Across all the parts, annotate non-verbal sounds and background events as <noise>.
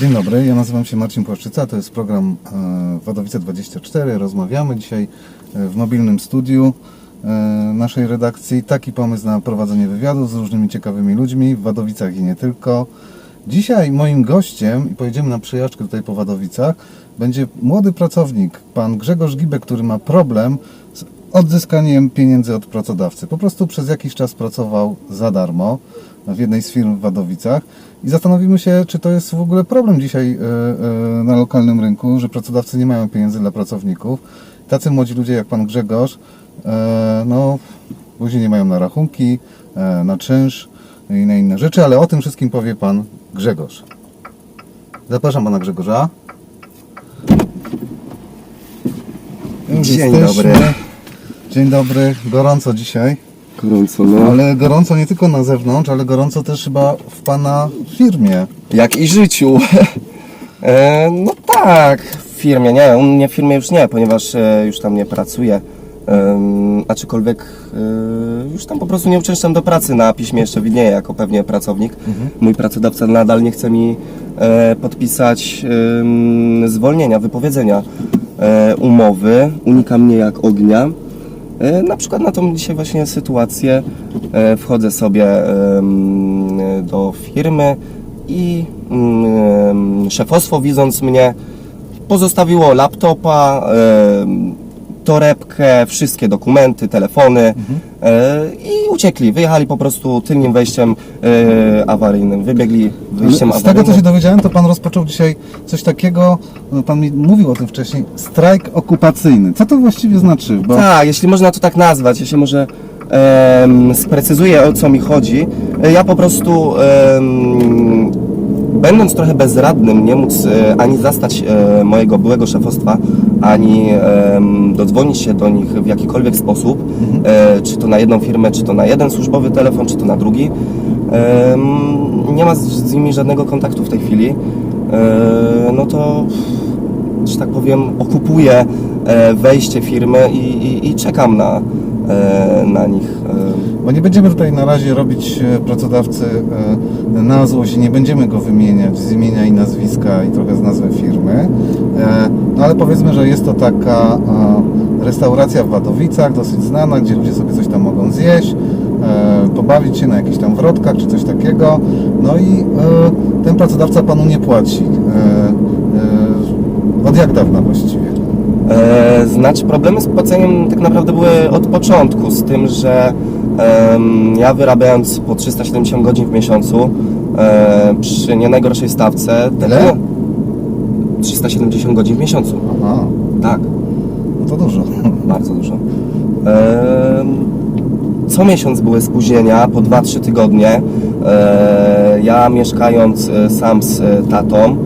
Dzień dobry, ja nazywam się Marcin Płaszczyca, to jest program e, Wadowice 24. Rozmawiamy dzisiaj e, w mobilnym studiu e, naszej redakcji. Taki pomysł na prowadzenie wywiadu z różnymi ciekawymi ludźmi w Wadowicach i nie tylko. Dzisiaj moim gościem, i pojedziemy na przejażdżkę tutaj po Wadowicach, będzie młody pracownik, pan Grzegorz Gibek, który ma problem z odzyskaniem pieniędzy od pracodawcy. Po prostu przez jakiś czas pracował za darmo w jednej z firm w Wadowicach i zastanowimy się, czy to jest w ogóle problem dzisiaj e, e, na lokalnym rynku, że pracodawcy nie mają pieniędzy dla pracowników. Tacy młodzi ludzie jak pan Grzegorz, e, no później nie mają na rachunki, na czynsz i na inne rzeczy, ale o tym wszystkim powie pan Grzegorz. Zapraszam pana Grzegorza. Dzień jesteśmy. dobry. Dzień dobry, gorąco dzisiaj. Gorąco, no. Ale gorąco nie tylko na zewnątrz, ale gorąco też chyba w Pana firmie. Jak i życiu. <laughs> e, no tak, w firmie, nie, u mnie w firmie już nie, ponieważ e, już tam nie pracuję. Em, aczkolwiek e, już tam po prostu nie uczęszczam do pracy, na piśmie jeszcze widnieje jako pewnie pracownik. Mój pracodawca nadal nie chce mi e, podpisać em, zwolnienia, wypowiedzenia e, umowy, unika mnie jak ognia. E, Na przykład na tą dzisiaj właśnie sytuację e, wchodzę sobie do firmy i mm, szefostwo widząc mnie pozostawiło laptopa, torebkę, wszystkie dokumenty, telefony e, i uciekli. Wyjechali po prostu tylnym wejściem e, awaryjnym. Wybiegli wyjściem Z tego awaryjnym. co się dowiedziałem, to Pan rozpoczął dzisiaj coś takiego, no, Pan mi mówił o tym wcześniej, strajk okupacyjny. Co to właściwie znaczy? Bo Tak, jeśli można to tak nazwać, jeśli może em, sprecyzuję o co mi chodzi. E, Ja po prostu em, będąc trochę bezradnym, nie móc e, ani zastać e, mojego byłego szefostwa, ani dodzwonić się do nich w jakikolwiek sposób, e, czy to na jedną firmę, czy to na jeden służbowy telefon, czy to na drugi. Nie ma z, nimi żadnego kontaktu w tej chwili. No to że tak powiem, okupuję wejście firmy i, i, i czekam na, na nich. e. Bo nie będziemy tutaj na razie robić e, pracodawcy e, na złość, nie będziemy go wymieniać z imienia i nazwiska i trochę z nazwy firmy. E, No ale powiedzmy, że jest to taka e, restauracja w Wadowicach, dosyć znana, gdzie ludzie sobie coś tam mogą zjeść, e, pobawić się na jakichś tam wrotkach czy coś takiego. No i e, ten pracodawca panu nie płaci. E, e, Od jak dawna właściwie? E, znaczy problemy z płaceniem tak naprawdę były od początku, z tym, że em, ja wyrabiając po 370 godzin w miesiącu e, przy nie najgorszej stawce, Ile? 370 godzin w miesiącu, Aha, tak. no to dużo. <laughs> Bardzo dużo. Em, Co miesiąc były spóźnienia, po 2-3 tygodnie. E, Ja mieszkając e, sam z e, tatą,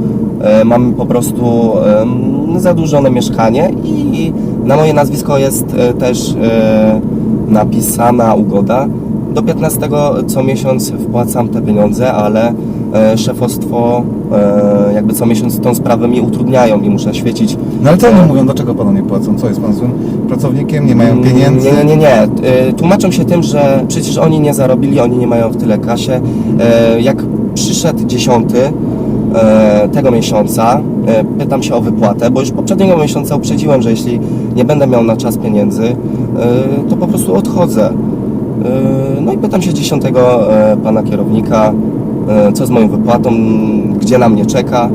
e, mam po prostu em, zadłużone mieszkanie i na moje nazwisko jest e, też e, napisana ugoda. Do 15 co miesiąc wpłacam te pieniądze, ale e, szefostwo jakby co miesiąc tą sprawę mi utrudniają i muszę świecić No ale co oni mówią, dlaczego panu nie płacą? Co jest pan złym pracownikiem? Nie mają pieniędzy? Mm, Nie, nie, nie, nie. Tłumaczą się tym, że przecież oni nie zarobili, oni nie mają w tyle kasie. Jak przyszedł dziesiąty tego miesiąca, pytam się o wypłatę, bo już poprzedniego miesiąca uprzedziłem, że jeśli nie będę miał na czas pieniędzy, e, to po prostu odchodzę. E, No i pytam się dziesiątego e, pana kierownika, e, co z moją wypłatą, gdzie na mnie czeka.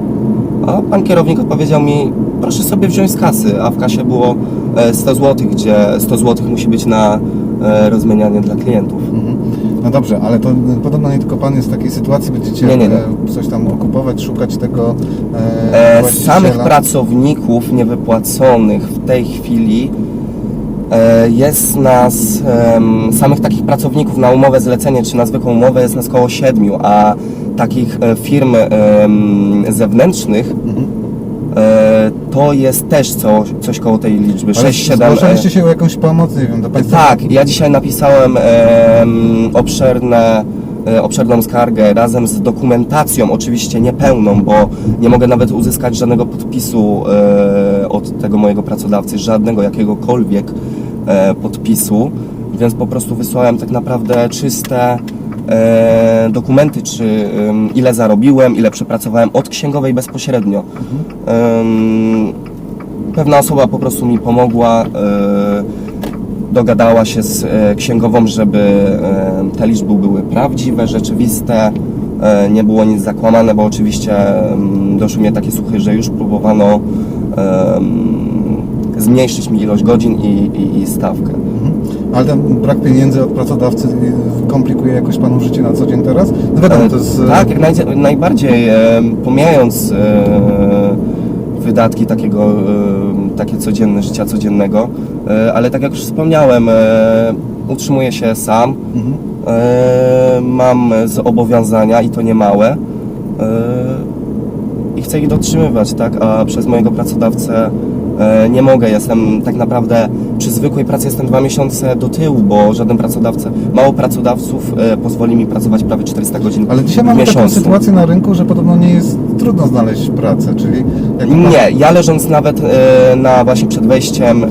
A pan kierownik odpowiedział mi, proszę sobie wziąć z kasy, a w kasie było e, 100 zł, gdzie 100 zł musi być na e, rozmienianie dla klientów. No dobrze, ale to podobno nie tylko pan jest w takiej sytuacji, będziecie Nie, nie, nie. e, coś tam okupować, szukać tego e, E, samych pracowników niewypłaconych w tej chwili e, jest nas, em, samych takich pracowników na umowę zlecenie czy na zwykłą umowę jest nas około 7, a takich e, firm em, zewnętrznych Mhm. e, to jest też co, coś koło tej liczby, Ale 6-7. Zgłaszaliście się o jakąś pomoc, nie wiem, do państwa? Tak, ja dzisiaj napisałem em, obszerne, e, obszerną skargę razem z dokumentacją, oczywiście niepełną, bo nie mogę nawet uzyskać żadnego podpisu e, od tego mojego pracodawcy, żadnego jakiegokolwiek e, podpisu, więc po prostu wysłałem tak naprawdę czyste e, e, dokumenty, czy em, ile zarobiłem, ile przepracowałem od księgowej bezpośrednio. Em, pewna osoba po prostu mi pomogła, e, dogadała się z e, księgową, żeby e, te liczby były prawdziwe, rzeczywiste, e, nie było nic zakłamane, bo oczywiście doszły mnie takie słuchy, że już próbowano zmniejszyć mi ilość godzin i, i, i stawkę. Ale ten brak pieniędzy od pracodawcy komplikuje jakoś Panu życie na co dzień teraz? No wiadomo, to jest... y, Tak, jak naj, najbardziej, e, pomijając e, wydatki takiego, e, takie codzienne, życia codziennego, e, ale tak jak już wspomniałem, e, utrzymuję się sam, Mhm. e, mam zobowiązania i to niemałe e, i chcę ich dotrzymywać, tak, a przez mojego pracodawcę e, nie mogę, jestem tak naprawdę przy zwykłej pracy jestem dwa miesiące do tyłu, bo żaden pracodawca, mało pracodawców e, pozwoli mi pracować prawie 400 godzin Ale dzisiaj w mamy taką miesiącu. sytuację na rynku, że podobno nie jest trudno znaleźć pracę, czyli... Jak pan- Nie, ja leżąc nawet e, na właśnie przed wejściem em,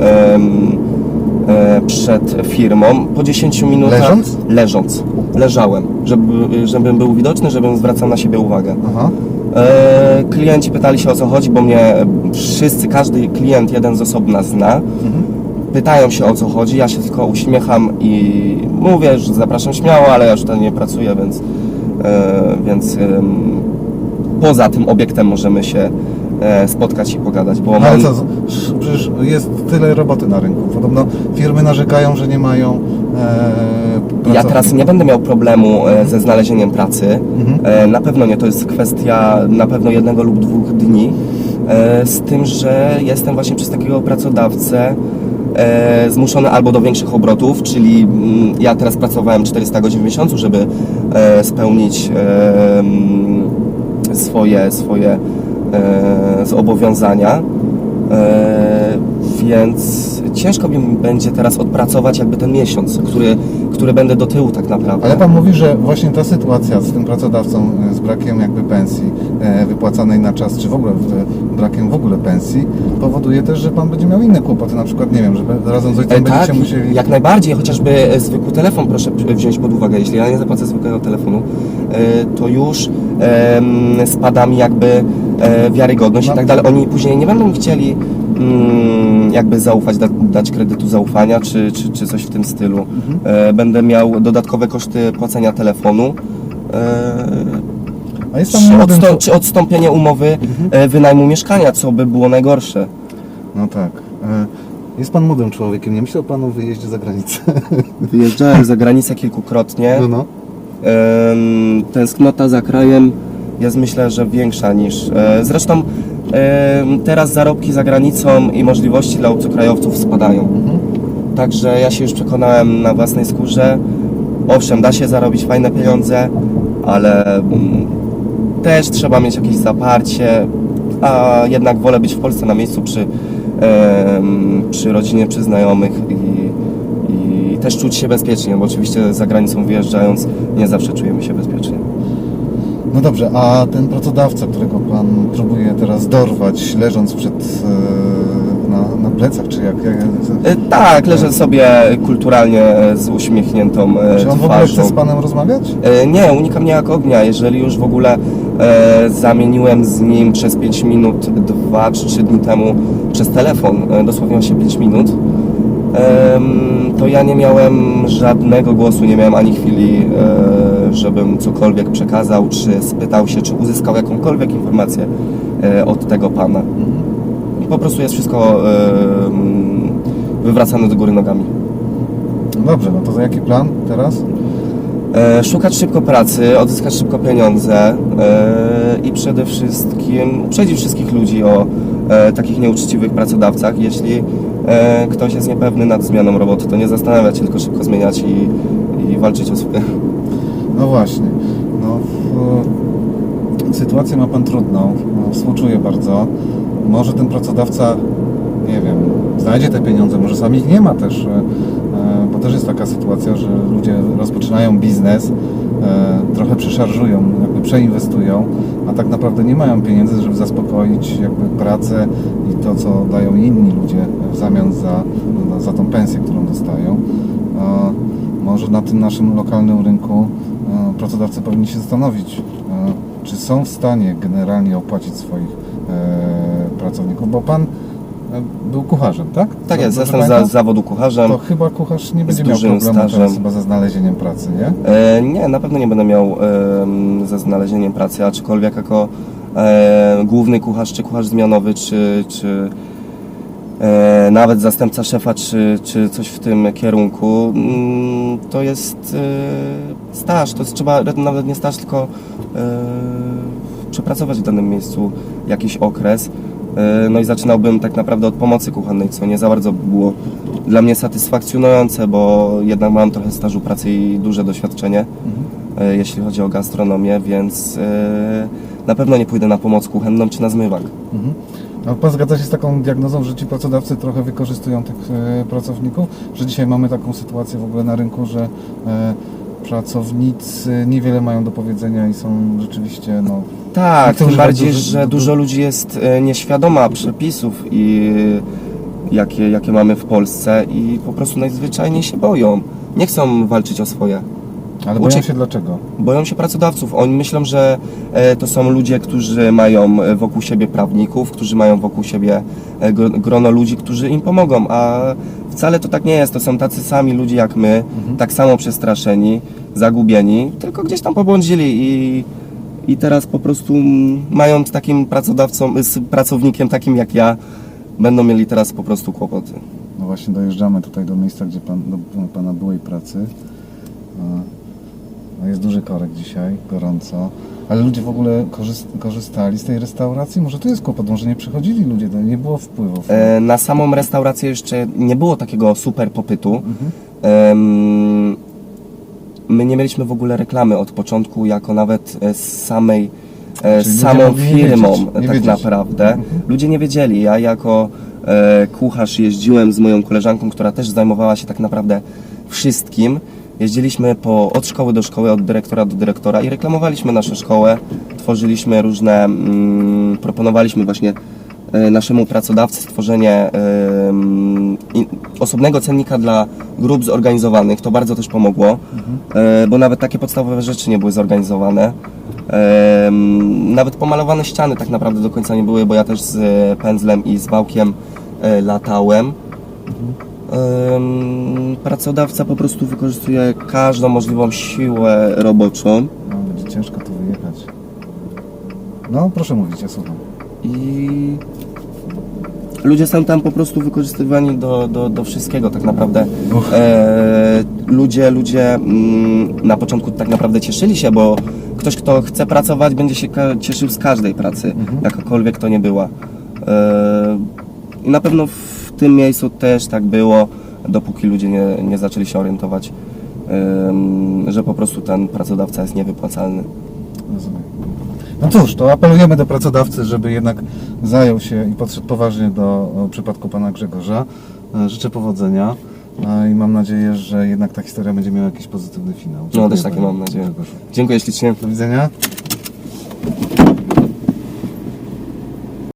e, przed firmą, po 10 minutach... Leżąc? Leżąc. Leżałem, żeby, żebym był widoczny, żebym zwracał na siebie uwagę. Aha. E, klienci pytali się o co chodzi, bo mnie wszyscy, każdy klient jeden z osobna zna. Pytają się o co chodzi, ja się tylko uśmiecham i mówię, że zapraszam śmiało, ale ja już tutaj nie pracuję, więc, e, więc poza tym obiektem możemy się e, spotkać i pogadać, bo No ale mam, co, z- przecież jest tyle roboty na rynku. Podobno firmy narzekają, że nie mają e, ja teraz nie będę miał problemu e, ze znalezieniem pracy. Mhm. Na pewno nie, to jest kwestia na pewno jednego lub dwóch dni. Z tym, że jestem właśnie przez takiego pracodawcę e, albo do większych obrotów, czyli mm, ja teraz pracowałem 400 godzin w miesiącu, żeby e, spełnić e, mm, swoje, swoje e, zobowiązania. E, więc ciężko mi będzie teraz odpracować jakby ten miesiąc, który, który będę do tyłu tak naprawdę. Ale pan mówi, że właśnie ta sytuacja z tym pracodawcą, e, z brakiem jakby pensji e, wypłacanej na czas, czy w ogóle brakiem w ogóle pensji, powoduje też, że pan będzie miał inne kłopoty, na przykład, nie wiem, że razem z ojcem E, będziecie tak, musieli... jak najbardziej, chociażby e, zwykły telefon proszę wziąć pod uwagę. Jeśli ja nie zapłacę zwykłego telefonu, to już spada mi jakby wiarygodność No. i tak dalej. Oni później nie będą chcieli jakby zaufać, da, dać kredytu zaufania czy, czy, czy coś w tym stylu. Mhm. Będę miał dodatkowe koszty płacenia telefonu. E, A jest czy, odstą, czy odstąpienie umowy e, wynajmu mieszkania, co by było najgorsze. No tak. Jest pan młodym człowiekiem, nie myślał pan o wyjeździe za granicę? <laughs> Wyjeżdżałem za granicę kilkukrotnie. No, no. Tęsknota za krajem jest myślę, że większa niż. Zresztą teraz zarobki za granicą i możliwości dla obcokrajowców spadają. Mhm. Także ja się już przekonałem na własnej skórze. Owszem, da się zarobić fajne pieniądze, ale mm, też trzeba mieć jakieś zaparcie, a jednak wolę być w Polsce na miejscu przy, przy rodzinie, przy znajomych i, i też czuć się bezpiecznie, bo oczywiście za granicą wyjeżdżając nie zawsze czujemy się bezpiecznie. No dobrze, a ten pracodawca, którego pan próbuje teraz dorwać, leżąc przed, e, na, na plecach, czy jak... jak E, Tak, leżę sobie kulturalnie z uśmiechniętą e, czy on w ogóle twarzą. chce z panem rozmawiać? Nie, unika mnie jak ognia. Jeżeli już w ogóle e, zamieniłem z nim przez 5 minut, 2 czy 3 dni temu przez telefon, e, dosłownie właśnie 5 minut, to ja nie miałem żadnego głosu, nie miałem ani chwili, e, żebym cokolwiek przekazał, czy spytał się, czy uzyskał jakąkolwiek informację e, od tego pana. Po prostu jest wszystko wywracane do góry nogami. No dobrze, no to za jaki plan teraz? E, szukać szybko pracy, odzyskać szybko pieniądze i przede wszystkim uprzedzić wszystkich ludzi o takich nieuczciwych pracodawcach. Jeśli e, ktoś jest niepewny nad zmianą roboty, to nie zastanawiać się, tylko szybko zmieniać i, i walczyć o swoje. No właśnie. No, w, sytuację ma pan trudną. No, współczuję bardzo. Może ten pracodawca, nie wiem, znajdzie te pieniądze, może sam ich nie ma też, e, e, bo też jest taka sytuacja, że ludzie rozpoczynają biznes, trochę przeszarżują, jakby przeinwestują, a tak naprawdę nie mają pieniędzy, żeby zaspokoić jakby pracę i to, co dają inni ludzie w zamian za, za tą pensję, którą dostają. E, Może na tym naszym lokalnym rynku e, pracodawcy powinni się zastanowić, e, czy są w stanie generalnie opłacić swoich e, pracowników, bo pan e, był kucharzem, tak? Tak jest, jestem za, z zawodu kucharzem. To chyba kucharz nie będzie miał problemu teraz stażem. chyba ze znalezieniem pracy, nie? E, nie, na pewno nie będę miał em, ze znalezieniem pracy, aczkolwiek jako e, główny kucharz, czy kucharz zmianowy, czy, czy e, nawet zastępca szefa, czy, czy coś w tym kierunku, mm, to jest e, staż, to jest trzeba, nawet nie staż, tylko e, przepracować w danym miejscu jakiś okres. E, No i zaczynałbym tak naprawdę od pomocy kuchennej, co nie za bardzo było dla mnie satysfakcjonujące, bo jednak mam trochę stażu pracy i duże doświadczenie, e, jeśli chodzi o gastronomię, więc e, na pewno nie pójdę na pomoc kuchenną czy na zmywak. Mhm. A pan zgadza się z taką diagnozą, że ci pracodawcy trochę wykorzystują tych pracowników? Że dzisiaj mamy taką sytuację w ogóle na rynku, że pracownicy niewiele mają do powiedzenia i są rzeczywiście, no... Tak, tym bardziej, duży- że du- dużo ludzi jest e, nieświadoma przepisów i jakie, jakie mamy w Polsce i po prostu najzwyczajniej się boją. Nie chcą walczyć o swoje. Ale boją Uciek- się dlaczego? Boją się pracodawców. Oni myślą, że e, to są ludzie, którzy mają e, wokół siebie prawników, którzy mają wokół siebie e, gro- grono ludzi, którzy im pomogą, a wcale to tak nie jest. To są tacy sami ludzie jak my, tak samo przestraszeni, zagubieni, tylko gdzieś tam pobłądzili i, i teraz po prostu mm, mając takim pracodawcą, z pracownikiem takim jak ja, będą mieli teraz po prostu kłopoty. No właśnie dojeżdżamy tutaj do miejsca, gdzie pan, do pana byłej pracy. No jest duży korek dzisiaj, gorąco. Ale ludzie w ogóle korzyst, korzystali z tej restauracji? Może to jest kłopot, może nie przychodzili ludzie, do, nie było wpływów. E, Na samą restaurację jeszcze nie było takiego super popytu. Mhm. Em, My nie mieliśmy w ogóle reklamy od początku, jako nawet e, z samej, e, Czyli z ludzie samą mogli nie firmą wiedzieć, nie tak wiedzieć. naprawdę. Mhm. Ludzie nie wiedzieli. Ja jako e, kucharz jeździłem z moją koleżanką, która też zajmowała się tak naprawdę wszystkim. Jeździliśmy po, od szkoły do szkoły, od dyrektora do dyrektora i reklamowaliśmy naszą szkołę, tworzyliśmy różne, mm, proponowaliśmy właśnie e, naszemu pracodawcy stworzenie in- osobnego cennika dla grup zorganizowanych. To bardzo też pomogło, e, bo nawet takie podstawowe rzeczy nie były zorganizowane. Em, Nawet pomalowane ściany tak naprawdę do końca nie były, bo ja też z e, pędzlem i z wałkiem e, latałem. Pracodawca po prostu wykorzystuje każdą możliwą siłę roboczą No, będzie ciężko tu wyjechać. No, proszę mówić, ja słucham. i ludzie są tam po prostu wykorzystywani do, do, do wszystkiego tak naprawdę. E, ludzie, ludzie mm, na początku tak naprawdę cieszyli się, bo ktoś, kto chce pracować, będzie się cieszył z każdej pracy, Mhm. jakakolwiek to nie była. E, I na pewno w tym miejscu też tak było, dopóki ludzie nie, nie zaczęli się orientować, że po prostu ten pracodawca jest niewypłacalny. Rozumiem. No cóż, to apelujemy do pracodawcy, żeby jednak zajął się i podszedł poważnie do przypadku pana Grzegorza. E, Życzę powodzenia e, i mam nadzieję, że jednak ta historia będzie miała jakiś pozytywny finał. No Dziękuję też takie panie mam nadzieję. Grzegorzu. Dziękuję ślicznie. Do widzenia.